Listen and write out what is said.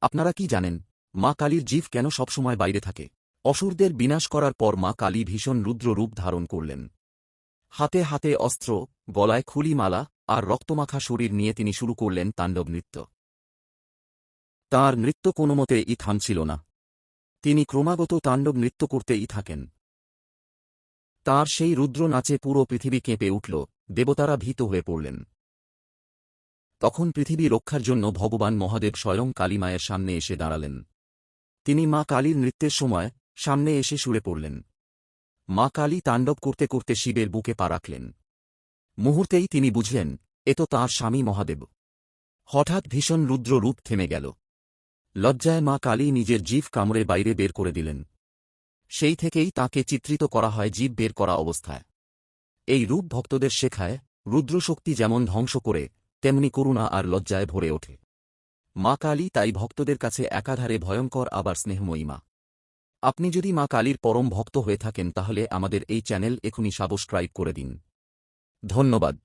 আপনারা কি জানেন, মা কালীর জীব কেন সবসময় বাইরে থাকে? অসুরদের বিনাশ করার পর মা কালী ভীষণ রুদ্র রূপ ধারণ করলেন। হাতে হাতে অস্ত্র, গলায় খুলি মালা আর রক্তমাখা শরীর নিয়ে তিনি শুরু করলেন তাণ্ডব নৃত্য। তাঁর নৃত্য কোনোমতেই থামছিল না। তিনি ক্রমাগত তাণ্ডব নৃত্য করতেই থাকেন। তার সেই রুদ্র নাচে পুরো পৃথিবী কেঁপে উঠল, দেবতারা ভীত হয়ে পড়লেন। তখন পৃথিবী রক্ষার জন্য ভগবান মহাদেব স্বয়ং কালীমায়ের সামনে এসে দাঁড়ালেন। তিনি মা কালীর নৃত্যের সময় সামনে এসে শুয়ে পড়লেন। মা কালী তাণ্ডব করতে করতে শিবের বুকে পা রাখলেন। মুহূর্তেই তিনি বুঝলেন, এ তো তাঁর স্বামী মহাদেব। হঠাৎ ভীষণ রুদ্র রূপ থেমে গেল। লজ্জায় মা কালী নিজের জীব কামড়ে বাইরে বের করে দিলেন। সেই থেকেই তাকে চিত্রিত করা হয় জীব বের করা অবস্থায়। এই রূপ ভক্তদের শেখায়, রুদ্রশক্তি যেমন ধ্বংস করে তেমনি করুণা আর লজ্জায় ভরে ওঠে। মা কালী তাই ভক্তদের কাছে একাধারে ভয়ঙ্কর, আবার স্নেহময়ী মা। আপনি যদি মা কালীর পরম ভক্ত হয়ে থাকেন, তাহলে আমাদের এই চ্যানেল এখনই সাবস্ক্রাইব করে দিন। ধন্যবাদ।